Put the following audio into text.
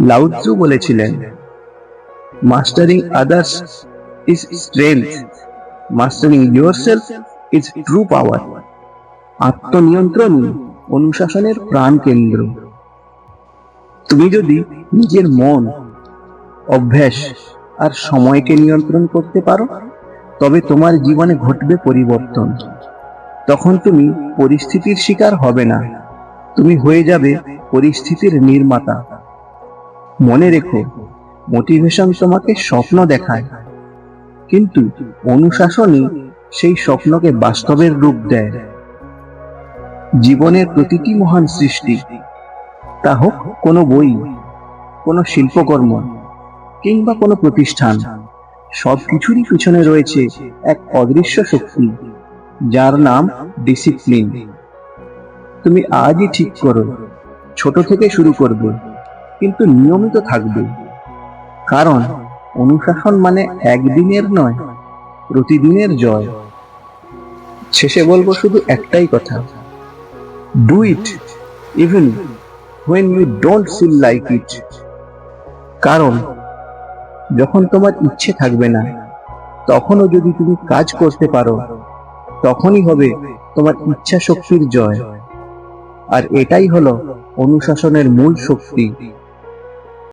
লাউৎজু বলেছিলেন mastering others is strength mastering yourself is true power আত্মনিয়ন্ত্রণই অনুশাসনের প্রাণ কেন্দ্র তুমি যদি নিজের মন, অভ্যাস আর সময়কে নিয়ন্ত্রণ করতে পারো, তবে তোমার জীবনে ঘটবে পরিবর্তন। তখন তুমি পরিস্থিতির শিকার হবে না। তুমি হয়ে যাবে পরিস্থিতির নির্মাতা। মনে রেখো মোটিভেশন তোমাকে স্বপ্ন দেখায়। কিন্তু অনুশাসনই সেই স্বপ্নকে বাস্তবের রূপ দেয়। জীবনের প্রতিটি মহান সৃষ্টি, তা হোক কোনো বই, কোনো শিল্পকর্ম কিংবা কোনো প্রতিষ্ঠান সব কিছুরই পিছনে রয়েছে এক অদৃশ্য শক্তি, যার নাম ডিসিপ্লিন তুমি আজই ঠিক করো, ছোট থেকে শুরু করবে। কিন্তু নিয়মিত থাকবে। কারণ অনুশাসন মানে একদিনের নয়, প্রতিদিনের জয়। শেষে বলব শুধু একটাই কথা। Do it even when you don't feel like it কারণ যখন তোমার ইচ্ছে থাকবে না, তখনও যদি তুমি কাজ করতে পারো, তখনই হবে তোমার ইচ্ছা শক্তির জয়। আর এটাই হলো অনুশাসনের মূল শক্তি।